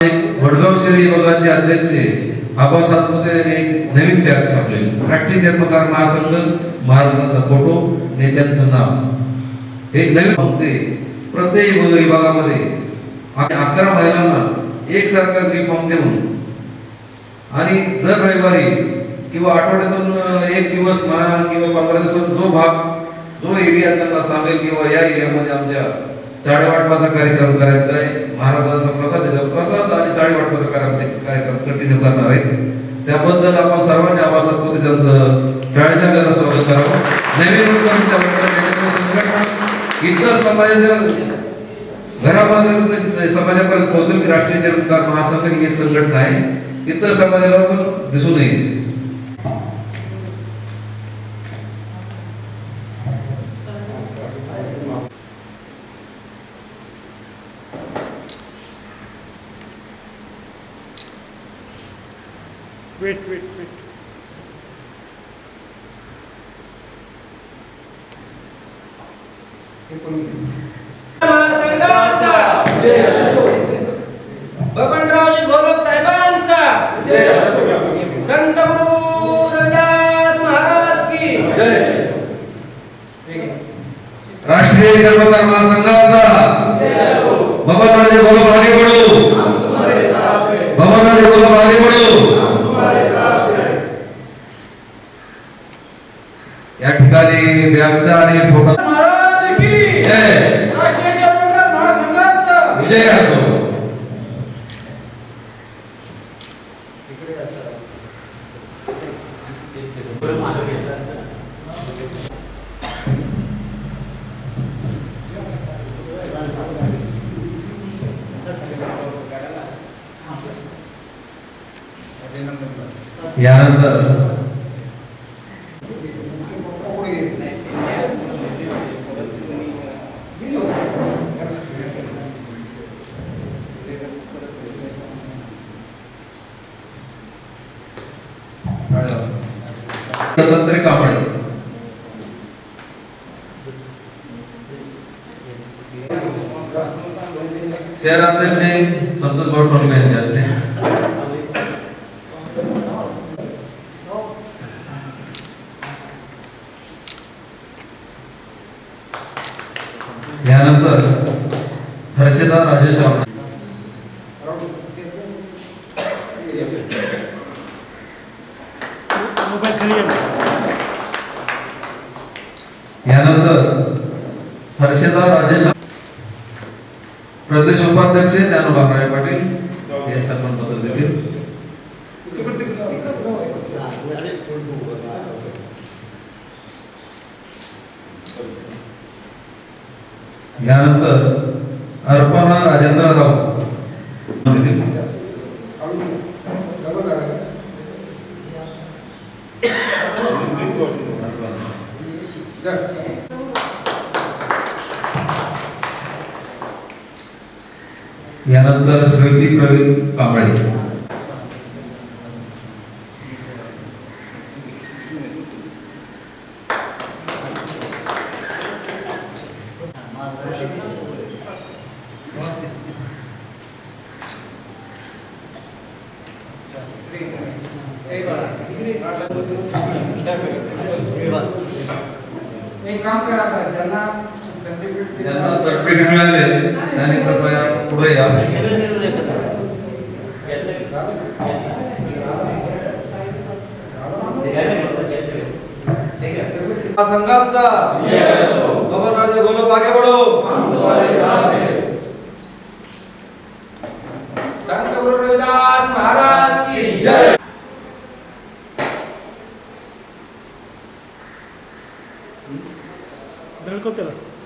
वडगाव शहरी विभागाचे अध्यक्ष आबासाहेब यांनी एक नवीन टॅक्स छापले. राष्ट्रीय जन्मकार महासंघ महाराजांचा फोटो नेत्यांचं नाव. एक नवीन होते. प्रत्येक विभागामध्ये अकरा महिलांना एकसारखा युनिफॉर्म देऊन आणि जर रविवारी किंवा आठवड्यातून एक दिवस म्हणा किंवा पंधरा दिवसात जो भाग जो एरिया त्यांना सांगेल किंवा या एरियामध्ये आमच्या साडेवाटपाचा कार्यक्रम करायचा आहे. महाराजांचा प्रसाद द्यायचा प्रसाद आणि साडेवाटपाचा कार्यक्रम कार्यक्रम कंटिन्यू करणार आहे. त्याबद्दल आपण सर्वांनी आबासाहेब मोदी यांचं शाळेच्या घरात स्वागत करावं. नवीन इतर समाजाच्या घरामध्ये म्हणजे समाजापर्यंत पोहोचून राष्ट्रीय चरणकार महासंघ ही एक संघटना आहे. इतर समाजाला पण दिसून येईल वेट वेट वेट महासंघाचा बबनरावजी घोलप साहेबांचा. संत गुरु रविदास महाराज की. राष्ट्रीय महासंघाचा. बबनराजे गोलब आगे बढो बबनराजे गोलब आगे बढो या बॅगचा आणि विजय असो. यानंतर दत्तात्रय कांबळे शहराध्यक्ष संतोष भाऊ टोलगे यांचे असते यानंतर हर्षदा राजेश राव यानंतर हर्षदा राजेश प्रदेश उपाध्यक्ष ज्ञानोबाराय पाटील हे सन्मान पत्र देतील. यानंतर अर्पणा राजेंद्र राव देतील. यानंतर स्मृती प्रवीण कांबळे Thank you. एक काम करा आता, ज्यांना सर्टिफिकेट ज्यांना सर्टिफिकेट मिळाले त्यांनी कृपया पुढे या. संघाचा. खबर राजे बोलो आगे बढो. संत गुरु रविदास महाराज की जय. del cautelar.